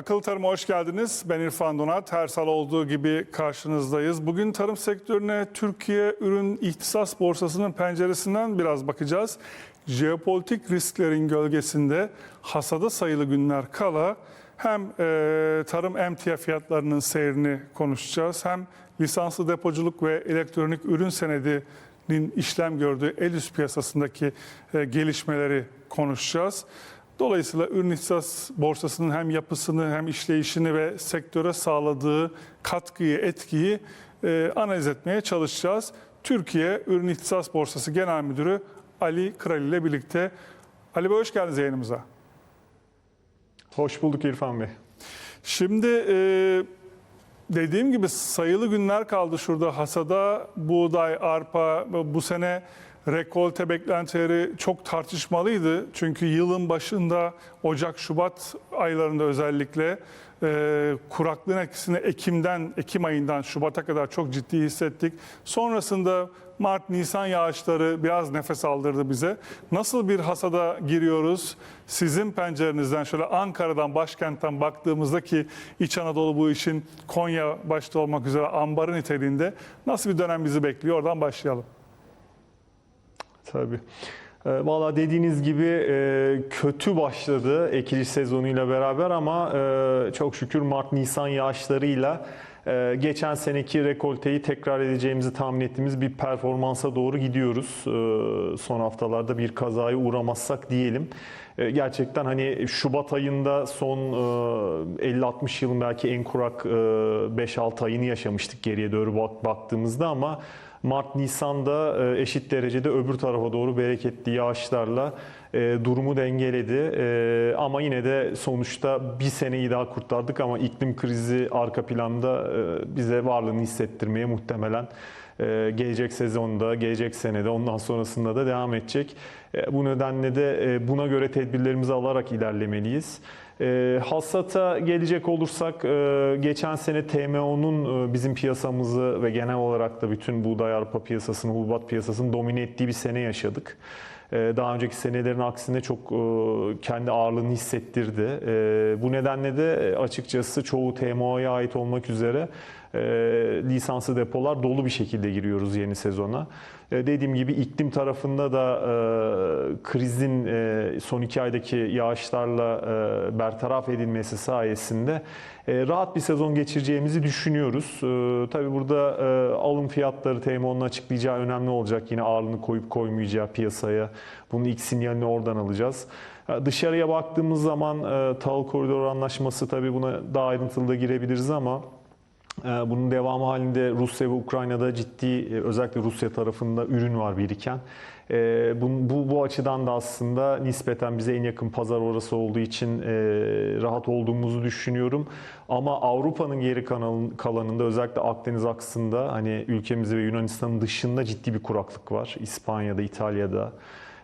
Akıllı Tarım'a hoş geldiniz. Ben İrfan Donat. Her salı olduğu gibi karşınızdayız. Bugün tarım sektörüne Türkiye Ürün İhtisas Borsası'nın penceresinden biraz bakacağız. Jeopolitik risklerin gölgesinde hasada sayılı günler kala hem e, tarım emtia fiyatlarının seyrini konuşacağız hem lisanslı depoculuk ve elektronik ürün senedinin işlem gördüğü el üst piyasasındaki e, gelişmeleri konuşacağız. Dolayısıyla ürün ihtisas borsasının hem yapısını hem işleyişini ve sektöre sağladığı katkıyı, etkiyi e, analiz etmeye çalışacağız. Türkiye Ürün İhtisas Borsası Genel Müdürü Ali Kral ile birlikte. Ali Bey hoş geldiniz yayınımıza. Hoş bulduk İrfan Bey. Şimdi e, dediğim gibi sayılı günler kaldı şurada hasada buğday, arpa bu sene rekolte beklentileri çok tartışmalıydı. Çünkü yılın başında Ocak, Şubat aylarında özellikle e, kuraklığın etkisini Ekim'den, Ekim ayından Şubat'a kadar çok ciddi hissettik. Sonrasında Mart, Nisan yağışları biraz nefes aldırdı bize. Nasıl bir hasada giriyoruz? Sizin pencerenizden şöyle Ankara'dan, başkentten baktığımızda ki İç Anadolu bu işin Konya başta olmak üzere ambarı niteliğinde nasıl bir dönem bizi bekliyor? Oradan başlayalım. Tabii. E, Valla dediğiniz gibi e, kötü başladı ekiliş sezonuyla beraber ama e, çok şükür Mart-Nisan yağışlarıyla e, geçen seneki rekolteyi tekrar edeceğimizi tahmin ettiğimiz bir performansa doğru gidiyoruz. Son haftalarda bir kazaya uğramazsak diyelim. Gerçekten hani Şubat ayında son e, 50-60 yılın belki en kurak e, 5-6 ayını yaşamıştık geriye doğru bak- baktığımızda ama Mart Nisan'da e, eşit derecede öbür tarafa doğru bereketli yağışlarla e, durumu dengeledi. E, Ama yine de sonuçta bir seneyi daha kurtardık ama iklim krizi arka planda bize varlığını hissettirmeye muhtemelen gelecek sezonda, gelecek senede, ondan sonrasında da devam edecek. Bu nedenle de buna göre tedbirlerimizi alarak ilerlemeliyiz. E, Hassata gelecek olursak e, geçen sene TMO'nun e, bizim piyasamızı ve genel olarak da bütün buğday arpa piyasasını, hububat piyasasını domine ettiği bir sene yaşadık. E, Daha önceki senelerin aksine çok e, kendi ağırlığını hissettirdi. E, Bu nedenle de e, açıkçası çoğu TMO'ya ait olmak üzere e, lisanslı depolar dolu bir şekilde giriyoruz yeni sezona. E, Dediğim gibi iklim tarafında da e, krizin e, son iki aydaki yağışlarla e, bertaraf edilmesi sayesinde e, rahat bir sezon geçireceğimizi düşünüyoruz. E, tabii burada e, alım fiyatları TMO'nun açıklayacağı önemli olacak. Yine ağırlığını koyup koymayacağı piyasaya. Bunun ilk sinyalini oradan alacağız. Dışarıya baktığımız zaman e, tahıl koridoru anlaşması tabii buna daha ayrıntılı da girebiliriz ama ee, bunun devamı halinde Rusya ve Ukrayna'da ciddi e, özellikle Rusya tarafında ürün var biriken. Ee, Bu, bu, bu açıdan da aslında nispeten bize en yakın pazar orası olduğu için e, rahat olduğumuzu düşünüyorum. Ama Avrupa'nın geri kalanında özellikle Akdeniz aksında hani ülkemiz ve Yunanistan'ın dışında ciddi bir kuraklık var. İspanya'da, İtalya'da.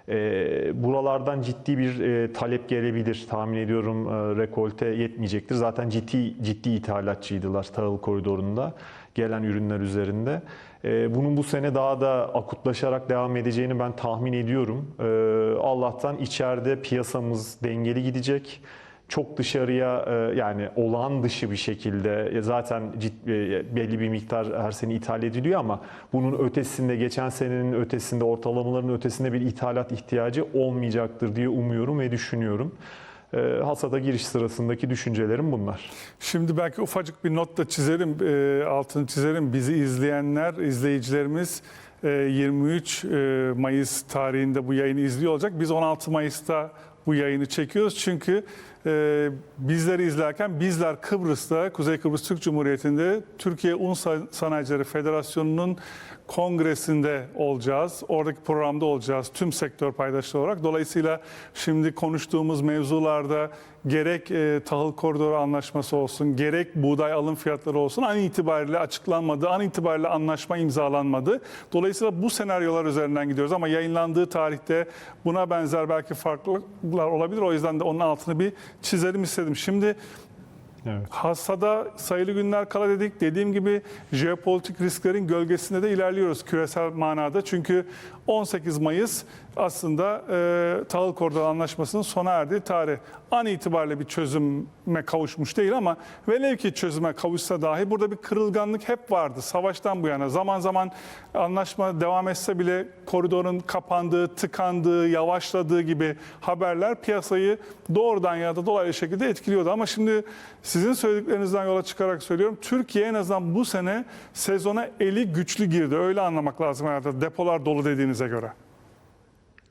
E, buralardan ciddi bir e, talep gelebilir. Tahmin ediyorum e, rekolte yetmeyecektir. Zaten ciddi ciddi ithalatçıydılar tahıl koridorunda gelen ürünler üzerinde. E, bunun bu sene daha da akutlaşarak devam edeceğini ben tahmin ediyorum. E, Allah'tan içeride piyasamız dengeli gidecek çok dışarıya e, yani olağan dışı bir şekilde e, zaten ciddi, belli bir miktar her sene ithal ediliyor ama bunun ötesinde geçen senenin ötesinde ortalamaların ötesinde bir ithalat ihtiyacı olmayacaktır diye umuyorum ve düşünüyorum. E, Hasada giriş sırasındaki düşüncelerim bunlar. Şimdi belki ufacık bir not da çizerim, e, altını çizerim. Bizi izleyenler, izleyicilerimiz e, 23 e, Mayıs tarihinde bu yayını izliyor olacak. Biz 16 Mayıs'ta bu yayını çekiyoruz çünkü e, bizleri izlerken bizler Kıbrıs'ta, Kuzey Kıbrıs Türk Cumhuriyeti'nde Türkiye Un Sanayicileri Federasyonu'nun kongresinde olacağız. Oradaki programda olacağız tüm sektör paydaşları olarak. Dolayısıyla şimdi konuştuğumuz mevzularda gerek e, tahıl koridoru anlaşması olsun, gerek buğday alım fiyatları olsun an itibariyle açıklanmadı, an itibariyle anlaşma imzalanmadı. Dolayısıyla bu senaryolar üzerinden gidiyoruz ama yayınlandığı tarihte buna benzer belki farklılar olabilir. O yüzden de onun altını bir çizelim istedim. Şimdi Evet. Hasada sayılı günler kala dedik. Dediğim gibi jeopolitik risklerin gölgesinde de ilerliyoruz küresel manada. Çünkü 18 Mayıs aslında e, tahıl koridoru anlaşmasının sona erdiği tarih. An itibariyle bir çözüme kavuşmuş değil ama velev ki çözüme kavuşsa dahi burada bir kırılganlık hep vardı. Savaştan bu yana zaman zaman anlaşma devam etse bile koridorun kapandığı, tıkandığı, yavaşladığı gibi haberler piyasayı doğrudan ya da dolaylı şekilde etkiliyordu. Ama şimdi sizin söylediklerinizden yola çıkarak söylüyorum. Türkiye en azından bu sene sezona eli güçlü girdi. Öyle anlamak lazım herhalde depolar dolu dediğinize göre.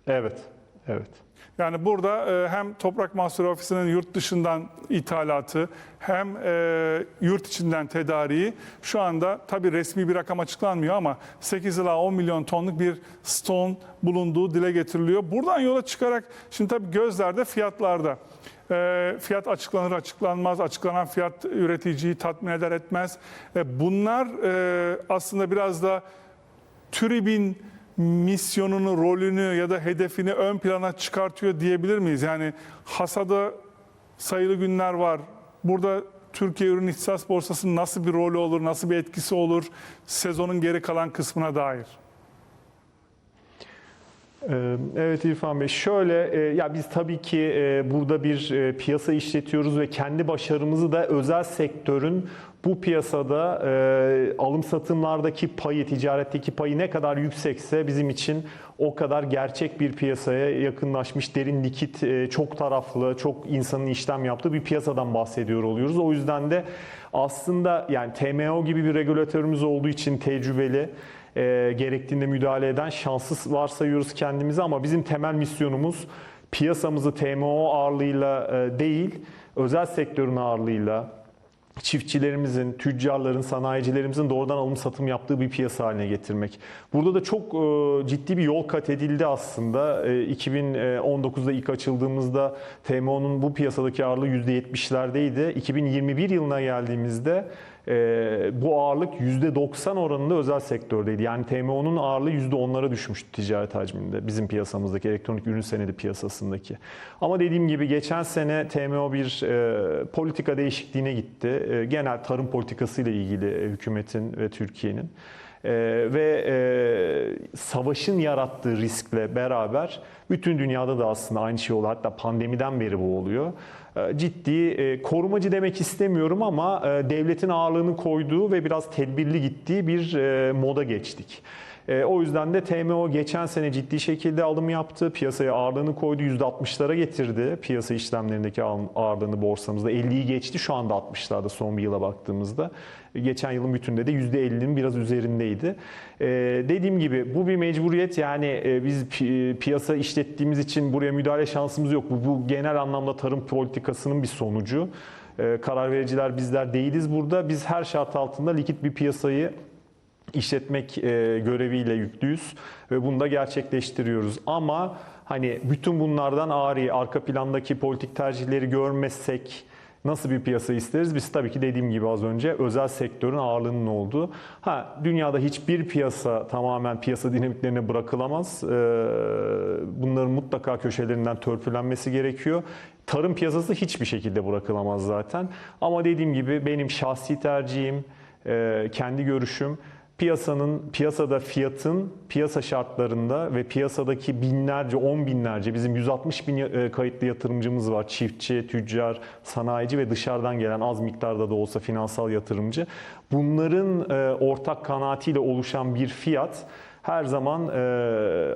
Evet, evet. Yani burada e, hem Toprak Mahsulü Ofisi'nin yurt dışından ithalatı hem e, yurt içinden tedariği şu anda tabii resmi bir rakam açıklanmıyor ama 8 ila 10 milyon tonluk bir stone bulunduğu dile getiriliyor. Buradan yola çıkarak şimdi tabii gözlerde fiyatlarda. E, fiyat açıklanır açıklanmaz, açıklanan fiyat üreticiyi tatmin eder etmez. Bunlar aslında biraz da TÜRİB'in misyonunu, rolünü ya da hedefini ön plana çıkartıyor diyebilir miyiz? Yani hasada sayılı günler var. Burada Türkiye Ürün İhtisas Borsası'nın nasıl bir rolü olur, nasıl bir etkisi olur sezonun geri kalan kısmına dair? Ee, Evet İrfan Bey, şöyle e, ya biz tabii ki e, burada bir e, piyasa işletiyoruz ve kendi başarımızı da özel sektörün bu piyasada e, alım satımlardaki payı, ticaretteki payı ne kadar yüksekse bizim için o kadar gerçek bir piyasaya yakınlaşmış, derin likit, e, çok taraflı, çok insanın işlem yaptığı bir piyasadan bahsediyor oluyoruz. O yüzden de aslında yani TMO gibi bir regülatörümüz olduğu için tecrübeli, e, gerektiğinde müdahale eden şanssız varsayıyoruz kendimizi ama bizim temel misyonumuz piyasamızı TMO ağırlığıyla e, değil, özel sektörün ağırlığıyla, çiftçilerimizin, tüccarların, sanayicilerimizin doğrudan alım satım yaptığı bir piyasa haline getirmek. Burada da çok e, ciddi bir yol kat edildi aslında. E, 2019'da ilk açıldığımızda TMO'nun bu piyasadaki ağırlığı %70'lerdeydi. 2021 yılına geldiğimizde e, bu ağırlık %90 oranında özel sektördeydi. Yani TMO'nun ağırlığı %10'lara düşmüştü ticaret hacminde bizim piyasamızdaki elektronik ürün senedi piyasasındaki. Ama dediğim gibi geçen sene TMO bir e, politika değişikliğine gitti. E, genel tarım politikası ile ilgili e, hükümetin ve Türkiye'nin. E, ve e, savaşın yarattığı riskle beraber bütün dünyada da aslında aynı şey oluyor. Hatta pandemiden beri bu oluyor. E, ciddi e, korumacı demek istemiyorum ama e, devletin ağırlığını koyduğu ve biraz tedbirli gittiği bir moda geçtik. E, o yüzden de TMO geçen sene ciddi şekilde alım yaptı. Piyasaya ağırlığını koydu. %60'lara getirdi. Piyasa işlemlerindeki ağ- ağırlığını borsamızda. 50'yi geçti şu anda 60'larda son bir yıla baktığımızda. Geçen yılın bütünde de %50'nin biraz üzerindeydi. E, dediğim gibi bu bir mecburiyet. Yani e, biz pi- piyasa işlettiğimiz için buraya müdahale şansımız yok. Bu, bu genel anlamda tarım politikasının bir sonucu. Karar vericiler bizler değiliz burada. Biz her şart altında likit bir piyasayı işletmek e, göreviyle yüklüyüz ve bunu da gerçekleştiriyoruz. Ama hani bütün bunlardan ağrı, arka plandaki politik tercihleri görmezsek nasıl bir piyasa isteriz? Biz tabii ki dediğim gibi az önce özel sektörün ağırlığının olduğu. Ha dünyada hiçbir piyasa tamamen piyasa dinamiklerine bırakılamaz. Ee, Bunların mutlaka köşelerinden törpülenmesi gerekiyor. Tarım piyasası hiçbir şekilde bırakılamaz zaten. Ama dediğim gibi benim şahsi tercihim, e, kendi görüşüm piyasanın piyasada fiyatın piyasa şartlarında ve piyasadaki binlerce, on binlerce bizim 160 bin e, kayıtlı yatırımcımız var. Çiftçi, tüccar, sanayici ve dışarıdan gelen az miktarda da olsa finansal yatırımcı. Bunların e, ortak kanaatiyle oluşan bir fiyat her zaman e,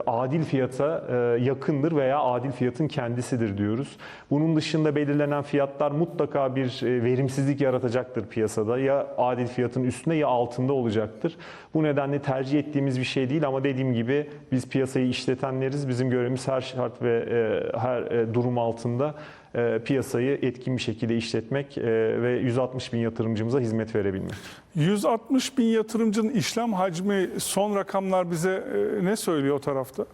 adil fiyata e, yakındır veya adil fiyatın kendisidir diyoruz. Bunun dışında belirlenen fiyatlar mutlaka bir e, verimsizlik yaratacaktır piyasada. Ya adil fiyatın üstünde ya altında olacaktır. Bu nedenle tercih ettiğimiz bir şey değil ama dediğim gibi biz piyasayı işletenleriz. Bizim görevimiz her şart ve e, her e, durum altında piyasayı etkin bir şekilde işletmek e, ve 160 bin yatırımcımıza hizmet verebilmek. 160 bin yatırımcının işlem hacmi son rakamlar bize e, ne söylüyor o tarafta?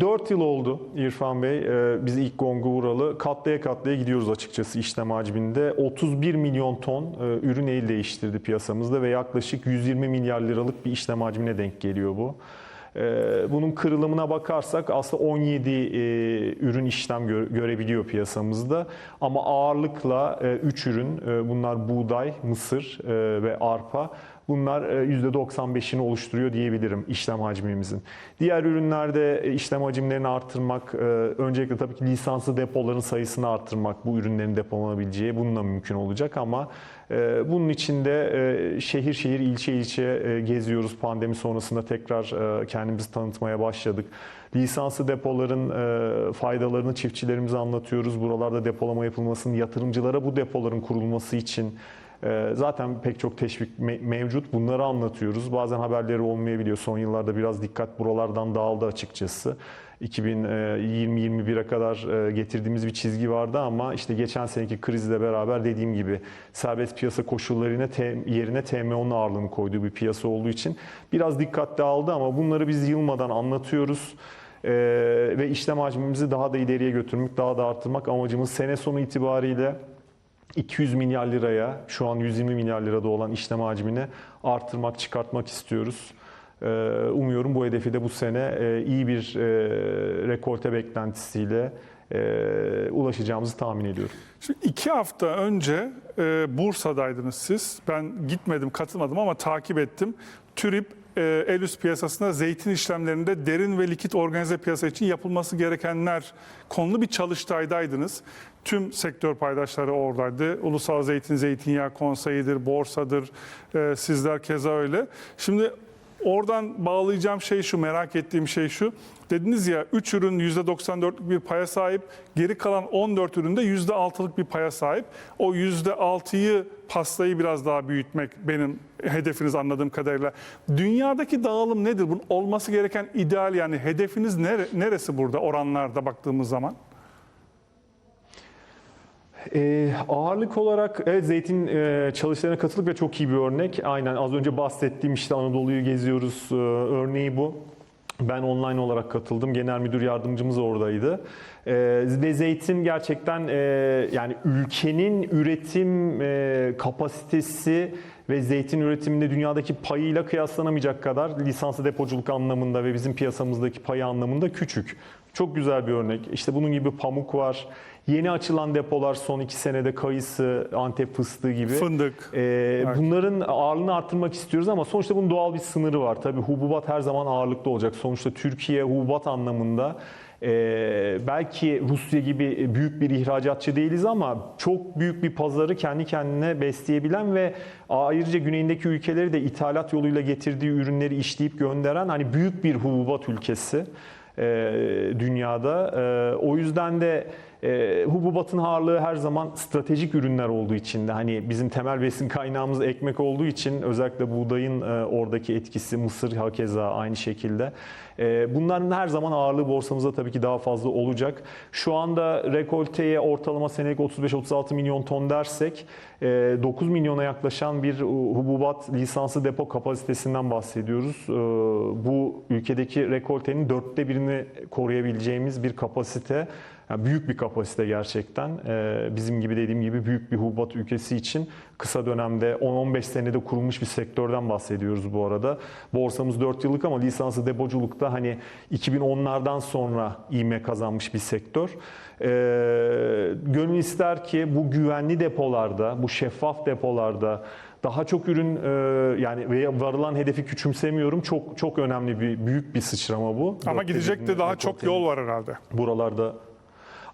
4 yıl oldu İrfan Bey. Biz ilk gongu vuralı. Katlaya katlaya gidiyoruz açıkçası işlem hacminde. 31 milyon ton e, ürün el değiştirdi piyasamızda ve yaklaşık 120 milyar liralık bir işlem hacmine denk geliyor bu. Ee, Bunun kırılımına bakarsak aslında 17 e, ürün işlem gö- görebiliyor piyasamızda. Ama ağırlıkla 3 ürün, e, bunlar buğday, mısır e, ve arpa. Bunlar e, %95'ini oluşturuyor diyebilirim işlem hacmimizin. Diğer ürünlerde e, işlem hacimlerini arttırmak, e, öncelikle tabii ki lisanslı depoların sayısını arttırmak, bu ürünlerin depolanabileceği bununla mümkün olacak ama e, bunun için de e, şehir şehir, ilçe ilçe e, geziyoruz. Pandemi sonrasında tekrar e, kendimizi tanıtmaya başladık. Lisanslı depoların e, faydalarını çiftçilerimize anlatıyoruz. Buralarda depolama yapılmasını, yatırımcılara bu depoların kurulması için e, zaten pek çok teşvik me- mevcut. Bunları anlatıyoruz. Bazen haberleri olmayabiliyor. Son yıllarda biraz dikkat buralardan dağıldı açıkçası. 2020-21'e kadar e, getirdiğimiz bir çizgi vardı ama işte geçen seneki krizle beraber dediğim gibi serbest piyasa koşullarına yerine TMO'nun ağırlığını koyduğu bir piyasa olduğu için biraz dikkat dağıldı ama bunları biz yılmadan anlatıyoruz. Ee, ve işlem hacmimizi daha da ileriye götürmek, daha da arttırmak amacımız sene sonu itibariyle 200 milyar liraya, şu an 120 milyar lirada olan işlem hacmini artırmak, çıkartmak istiyoruz. Ee, Umuyorum bu hedefi de bu sene e, iyi bir e, rekolte beklentisiyle e, ulaşacağımızı tahmin ediyorum. Şimdi iki hafta önce Bursa'daydınız siz. Ben gitmedim, katılmadım ama takip ettim. TÜRİP e, el üst piyasasında zeytin işlemlerinde derin ve likit organize piyasa için yapılması gerekenler konulu bir çalıştaydaydınız. Tüm sektör paydaşları oradaydı. Ulusal Zeytin, Zeytinyağı Konseyi'dir, borsadır, e, sizler keza öyle. Şimdi Oradan bağlayacağım şey şu, merak ettiğim şey şu. Dediniz ya 3 ürün %94'lük bir paya sahip, geri kalan 14 üründe %6'lık bir paya sahip. O %6'yı pastayı biraz daha büyütmek benim hedefiniz anladığım kadarıyla. Dünyadaki dağılım nedir? Bunun olması gereken ideal yani hedefiniz nere, neresi burada oranlarda baktığımız zaman? Ee, ağırlık olarak evet zeytin e, çalışlarına katılık ve çok iyi bir örnek. Aynen az önce bahsettiğim işte Anadolu'yu geziyoruz e, örneği bu. Ben online olarak katıldım. Genel müdür yardımcımız oradaydı. Ee, ve zeytin gerçekten e, yani ülkenin üretim e, kapasitesi ve zeytin üretiminde dünyadaki payıyla kıyaslanamayacak kadar lisanslı depoculuk anlamında ve bizim piyasamızdaki payı anlamında küçük. Çok güzel bir örnek. İşte bunun gibi pamuk var. Yeni açılan depolar son iki senede kayısı, Antep fıstığı gibi. Fındık. Ee, bunların ağırlığını arttırmak istiyoruz ama sonuçta bunun doğal bir sınırı var. Tabii hububat her zaman ağırlıklı olacak. Sonuçta Türkiye hububat anlamında e, belki Rusya gibi büyük bir ihracatçı değiliz ama çok büyük bir pazarı kendi kendine besleyebilen ve ayrıca güneyindeki ülkeleri de ithalat yoluyla getirdiği ürünleri işleyip gönderen hani büyük bir hububat ülkesi e, dünyada. E, o yüzden de e, hububatın ağırlığı her zaman stratejik ürünler olduğu için de hani bizim temel besin kaynağımız ekmek olduğu için özellikle buğdayın e, oradaki etkisi mısır hakeza aynı şekilde. E, bunların her zaman ağırlığı borsamızda tabii ki daha fazla olacak. Şu anda rekolteye ortalama senelik 35-36 milyon ton dersek e, 9 milyona yaklaşan bir hububat lisanslı depo kapasitesinden bahsediyoruz. E, bu ülkedeki rekoltenin dörtte birini koruyabileceğimiz bir kapasite. Yani büyük bir kapasite gerçekten. Ee, bizim gibi dediğim gibi büyük bir hububat ülkesi için kısa dönemde 10-15 senede kurulmuş bir sektörden bahsediyoruz bu arada. Borsamız 4 yıllık ama lisanslı depoculukta hani 2010'lardan sonra ivme kazanmış bir sektör. Ee, gönül ister ki bu güvenli depolarda, bu şeffaf depolarda daha çok ürün e, yani ve varılan hedefi küçümsemiyorum. Çok çok önemli bir büyük bir sıçrama bu. Ama gidecek de daha çok yol var herhalde. buralarda.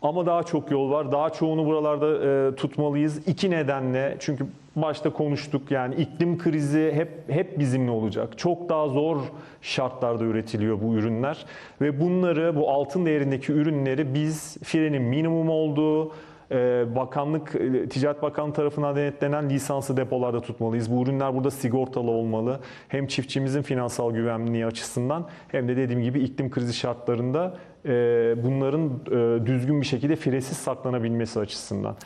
Ama daha çok yol var. Daha çoğunu buralarda e, tutmalıyız. İki nedenle. Çünkü başta konuştuk yani iklim krizi hep hep bizimle olacak. Çok daha zor şartlarda üretiliyor bu ürünler ve bunları bu altın değerindeki ürünleri biz frenin minimum olduğu e, bakanlık, e, Ticaret Bakanlığı tarafından denetlenen lisanslı depolarda tutmalıyız. Bu ürünler burada sigortalı olmalı. Hem çiftçimizin finansal güvenliği açısından hem de dediğim gibi iklim krizi şartlarında bunların e, düzgün bir şekilde firesiz saklanabilmesi açısından.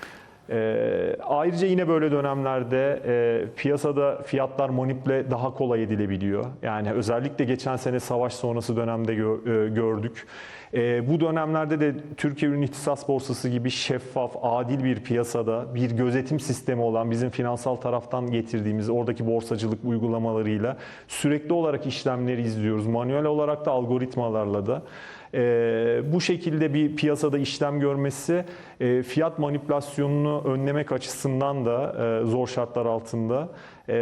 E, ayrıca yine böyle dönemlerde e, piyasada fiyatlar manipüle daha kolay edilebiliyor. Yani özellikle geçen sene savaş sonrası dönemde gö- e, gördük. E, bu dönemlerde de Türkiye Ürün İhtisas Borsası gibi şeffaf, adil bir piyasada bir gözetim sistemi olan bizim finansal taraftan getirdiğimiz oradaki borsacılık uygulamalarıyla sürekli olarak işlemleri izliyoruz. Manuel olarak da algoritmalarla da. Ee, bu şekilde bir piyasada işlem görmesi e, fiyat manipülasyonunu önlemek açısından da e, zor şartlar altında e,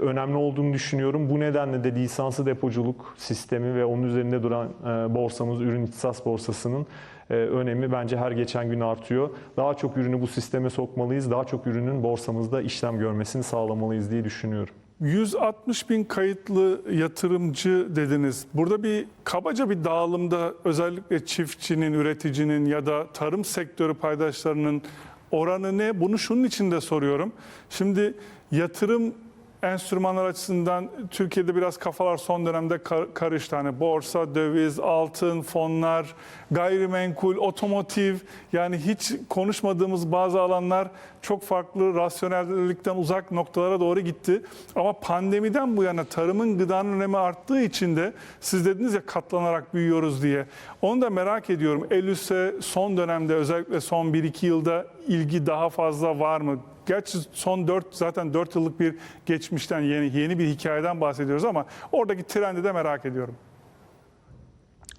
önemli olduğunu düşünüyorum. Bu nedenle de lisanslı depoculuk sistemi ve onun üzerinde duran e, borsamız, ürün ihtisas borsasının e, önemi bence her geçen gün artıyor. Daha çok ürünü bu sisteme sokmalıyız, daha çok ürünün borsamızda işlem görmesini sağlamalıyız diye düşünüyorum. 160 bin kayıtlı yatırımcı dediniz. Burada bir kabaca bir dağılımda özellikle çiftçinin, üreticinin ya da tarım sektörü paydaşlarının oranı ne? Bunu şunun için de soruyorum. Şimdi yatırım enstrümanlar açısından Türkiye'de biraz kafalar son dönemde kar- karıştı. Hani borsa, döviz, altın, fonlar, gayrimenkul, otomotiv yani hiç konuşmadığımız bazı alanlar çok farklı rasyonellikten uzak noktalara doğru gitti. Ama pandemiden bu yana tarımın gıdanın önemi arttığı için de siz dediniz ya katlanarak büyüyoruz diye. Onu da merak ediyorum. Elus'e son dönemde özellikle son 1-2 yılda ilgi daha fazla var mı? Gerçi son 4 zaten 4 yıllık bir geçmişten yeni yeni bir hikayeden bahsediyoruz ama oradaki trendi de merak ediyorum.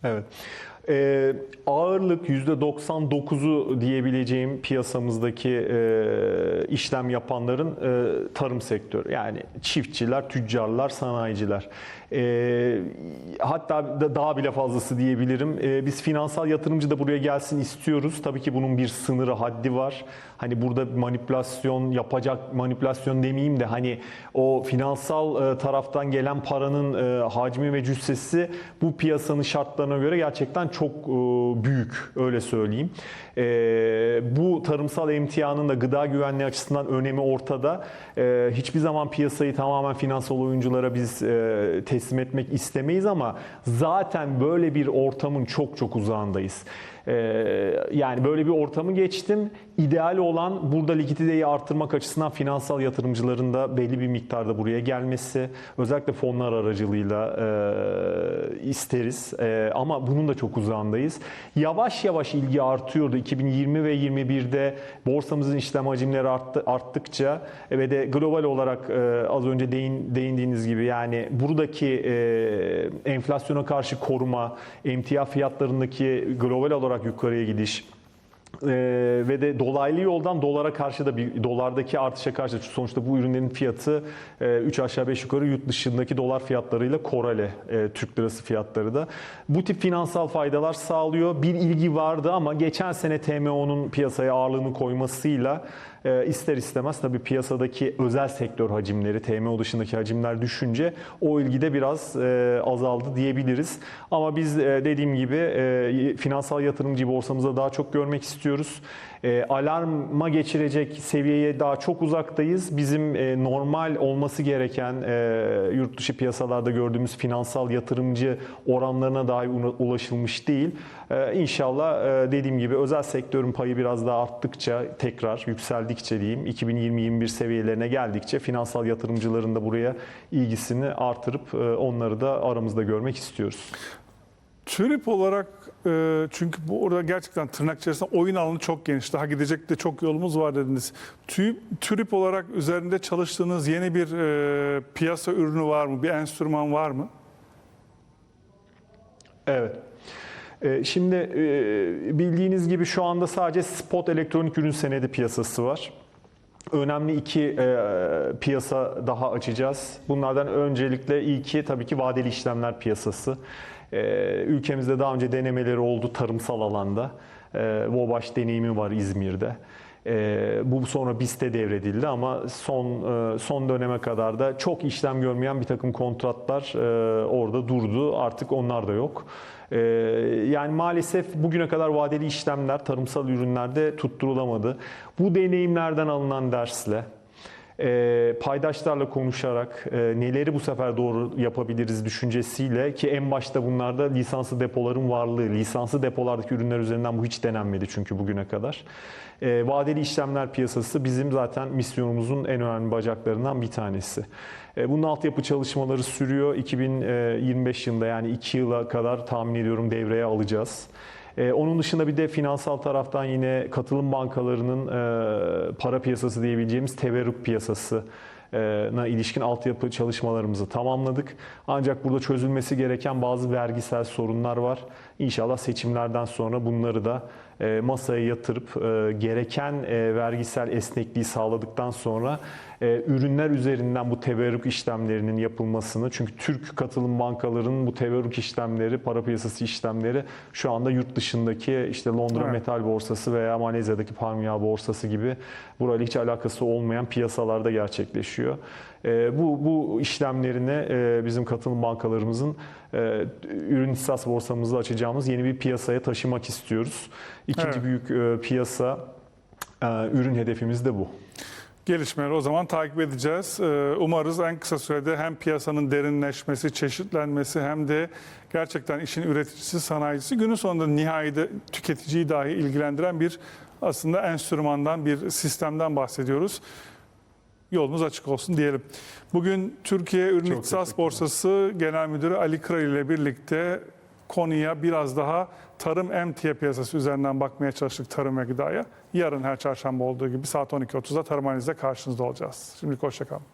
Evet. Ee, ağırlık %99'u diyebileceğim piyasamızdaki e, işlem yapanların e, tarım sektörü. Yani çiftçiler, tüccarlar, sanayiciler. Ee, hatta da daha bile fazlası diyebilirim. Ee, biz finansal yatırımcı da buraya gelsin istiyoruz. Tabii ki bunun bir sınırı, haddi var. Hani burada manipülasyon yapacak, manipülasyon demeyeyim de hani o finansal e, taraftan gelen paranın e, hacmi ve cüssesi bu piyasanın şartlarına göre gerçekten çok e, büyük öyle söyleyeyim. Bu tarımsal emtianın da gıda güvenliği açısından önemi ortada. Hiçbir zaman piyasayı tamamen finansal oyunculara biz teslim etmek istemeyiz ama zaten böyle bir ortamın çok çok uzağındayız. Ee, yani böyle bir ortamı geçtim. İdeal olan burada likiditeyi artırmak açısından finansal yatırımcıların da belli bir miktarda buraya gelmesi. Özellikle fonlar aracılığıyla e, isteriz. E, ama bunun da çok uzağındayız. Yavaş yavaş ilgi artıyordu. 2020 ve 21'de borsamızın işlem hacimleri arttı, arttıkça e, ve de global olarak e, az önce değin, değindiğiniz gibi yani buradaki e, enflasyona karşı koruma, emtia fiyatlarındaki global olarak yukarıya gidiş ee, ve de dolaylı yoldan dolara karşı da bir dolardaki artışa karşı sonuçta bu ürünlerin fiyatı 3 aşağı 5 yukarı yurt dışındaki dolar fiyatlarıyla korele e, Türk lirası fiyatları da. Bu tip finansal faydalar sağlıyor. Bir ilgi vardı ama geçen sene TMO'nun piyasaya ağırlığını koymasıyla e, ister istemez tabii piyasadaki özel sektör hacimleri, TMO dışındaki hacimler düşünce o ilgi de biraz e, azaldı diyebiliriz. Ama biz e, dediğim gibi e, finansal yatırımcı borsamızda daha çok görmek istiyoruz. Alarma geçirecek seviyeye daha çok uzaktayız. Bizim normal olması gereken yurt dışı piyasalarda gördüğümüz finansal yatırımcı oranlarına dahi ula- ulaşılmış değil. E, İnşallah e, dediğim gibi özel sektörün payı biraz daha arttıkça tekrar yükseldikçe diyeyim 2020-21 seviyelerine geldikçe finansal yatırımcıların da buraya ilgisini artırıp e, onları da aramızda görmek istiyoruz. TÜRİP olarak e, çünkü bu orada gerçekten tırnak içerisinde oyun alanı çok geniş. Daha gidecek de çok yolumuz var dediniz. TÜRİP olarak üzerinde çalıştığınız yeni bir e, piyasa ürünü var mı? Bir enstrüman var mı? Evet. Ee, Şimdi e, bildiğiniz gibi şu anda sadece spot elektronik ürün senedi piyasası var. Önemli iki e, piyasa daha açacağız. Bunlardan öncelikle ilki tabii ki vadeli işlemler piyasası. E, Ülkemizde daha önce denemeleri oldu tarımsal alanda. E, Vobaş deneyimi var İzmir'de. E, bu sonra BIST'e devredildi ama son e, son döneme kadar da çok işlem görmeyen bir takım kontratlar e, orada durdu. Artık onlar da yok. E, yani maalesef bugüne kadar vadeli işlemler tarımsal ürünlerde tutturulamadı. Bu deneyimlerden alınan dersle e, paydaşlarla konuşarak e, neleri bu sefer doğru yapabiliriz düşüncesiyle ki en başta bunlarda lisanslı depoların varlığı, lisanslı depolardaki ürünler üzerinden bu hiç denenmedi çünkü bugüne kadar. E, vadeli işlemler piyasası bizim zaten misyonumuzun en önemli bacaklarından bir tanesi. E, bunun altyapı çalışmaları sürüyor. 2025 yılında yani 2 yıla kadar tahmin ediyorum devreye alacağız. Ee, onun dışında bir de finansal taraftan yine katılım bankalarının e, para piyasası diyebileceğimiz teverrük piyasasına ilişkin altyapı çalışmalarımızı tamamladık. Ancak burada çözülmesi gereken bazı vergisel sorunlar var. İnşallah seçimlerden sonra bunları da e, masaya yatırıp e, gereken e, vergisel esnekliği sağladıktan sonra e, ürünler üzerinden bu teberrük işlemlerinin yapılmasını çünkü Türk katılım bankalarının bu teberrük işlemleri, para piyasası işlemleri şu anda yurt dışındaki işte Londra Evet. Metal Borsası veya Malezya'daki Palmiya Borsası gibi burayla hiç alakası olmayan piyasalarda gerçekleşiyor. E, bu bu işlemlerini e, bizim katılım bankalarımızın e, ürün ihsas borsamızda açacağımız yeni bir piyasaya taşımak istiyoruz. İkinci Evet. büyük e, piyasa ürün hedefimiz de bu. Gelişmeleri o zaman takip edeceğiz. Ee, Umarız en kısa sürede hem piyasanın derinleşmesi, çeşitlenmesi hem de gerçekten işin üreticisi, sanayicisi günün sonunda nihayede tüketiciyi dahi ilgilendiren bir aslında enstrümandan, bir sistemden bahsediyoruz. Yolumuz açık olsun diyelim. Bugün Türkiye Ürün Çok İhtisas. Borsası Genel Müdürü Ali Kıra ile birlikte konuya biraz daha tarım emtia piyasası üzerinden bakmaya çalıştık tarım ve gıdaya. Yarın her çarşamba olduğu gibi saat 12.30'da Tarım Analiz'de karşınızda olacağız. Şimdilik hoşçakalın.